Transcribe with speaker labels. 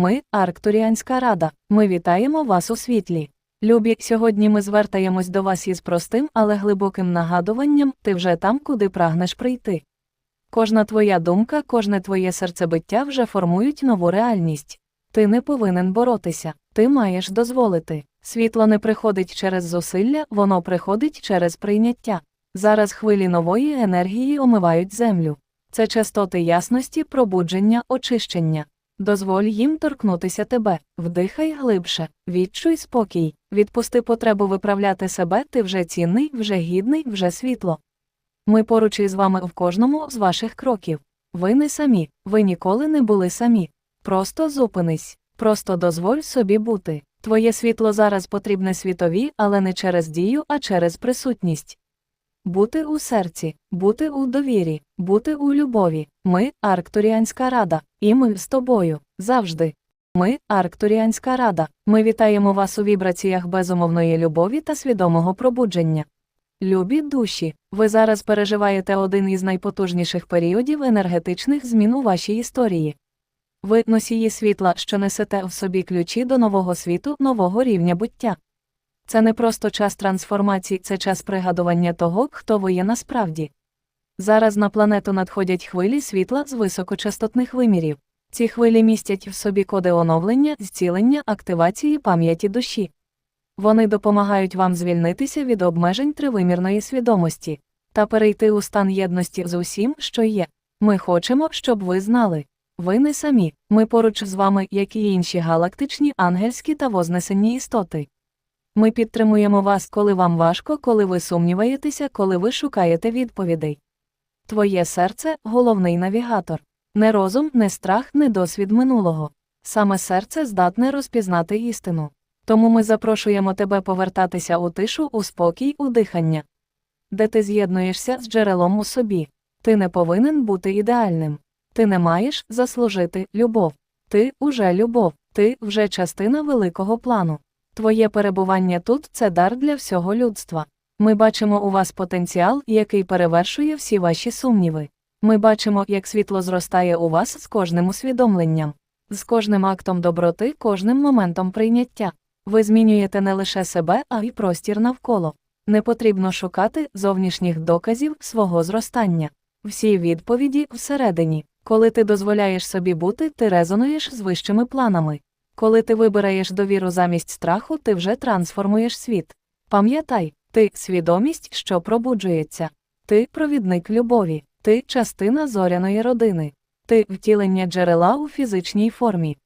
Speaker 1: Ми Арктуріанська Рада. Ми вітаємо вас у світлі. Любі, сьогодні ми звертаємось до вас із простим, але глибоким нагадуванням ти вже там, куди прагнеш прийти. Кожна твоя думка, кожне твоє серцебиття вже формують нову реальність. Ти не повинен боротися, ти маєш дозволити. Світло не приходить через зусилля, воно приходить через прийняття. Зараз хвилі нової енергії омивають землю. Це частоти ясності, пробудження, очищення. Дозволь їм торкнутися тебе, вдихай глибше, відчуй спокій, відпусти потребу виправляти себе, ти вже цінний, вже гідний, вже світло. Ми поруч із вами в кожному з ваших кроків. Ви не самі, ви ніколи не були самі. Просто зупинись, просто дозволь собі бути. Твоє світло зараз потрібне світові, але не через дію, а через присутність. Бути у серці, бути у довірі, бути у любові. Ми Арктуріанська Рада, і ми з тобою завжди. Ми Арктуріанська Рада. Ми вітаємо вас у вібраціях безумовної любові та свідомого пробудження. Любі душі, ви зараз переживаєте один із найпотужніших періодів енергетичних змін у вашій історії. Ви носії світла, що несете в собі ключі до нового світу, нового рівня буття. Це не просто час трансформації, це час пригадування того, хто ви є насправді. Зараз на планету надходять хвилі світла з високочастотних вимірів. Ці хвилі містять в собі коди оновлення, зцілення, активації пам'яті душі. Вони допомагають вам звільнитися від обмежень тривимірної свідомості та перейти у стан єдності з усім, що є. Ми хочемо, щоб ви знали. Ви не самі, ми поруч з вами, як і інші галактичні, ангельські та вознесені істоти. Ми підтримуємо вас, коли вам важко, коли ви сумніваєтеся, коли ви шукаєте відповідей. Твоє серце головний навігатор. Не розум, не страх, не досвід минулого. Саме серце здатне розпізнати істину. Тому ми запрошуємо тебе повертатися у тишу, у спокій, у дихання, де ти з'єднуєшся з джерелом у собі. Ти не повинен бути ідеальним. Ти не маєш заслужити любов. Ти уже любов, ти вже частина великого плану. Твоє перебування тут це дар для всього людства. Ми бачимо у вас потенціал, який перевершує всі ваші сумніви. Ми бачимо, як світло зростає у вас з кожним усвідомленням, з кожним актом доброти, кожним моментом прийняття. Ви змінюєте не лише себе, а й простір навколо. Не потрібно шукати зовнішніх доказів свого зростання. Всі відповіді всередині. Коли ти дозволяєш собі бути, ти резонуєш з вищими планами. Коли ти вибираєш довіру замість страху, ти вже трансформуєш світ. Пам'ятай, ти свідомість, що пробуджується. Ти провідник любові, ти частина зоряної родини, ти втілення джерела у фізичній формі.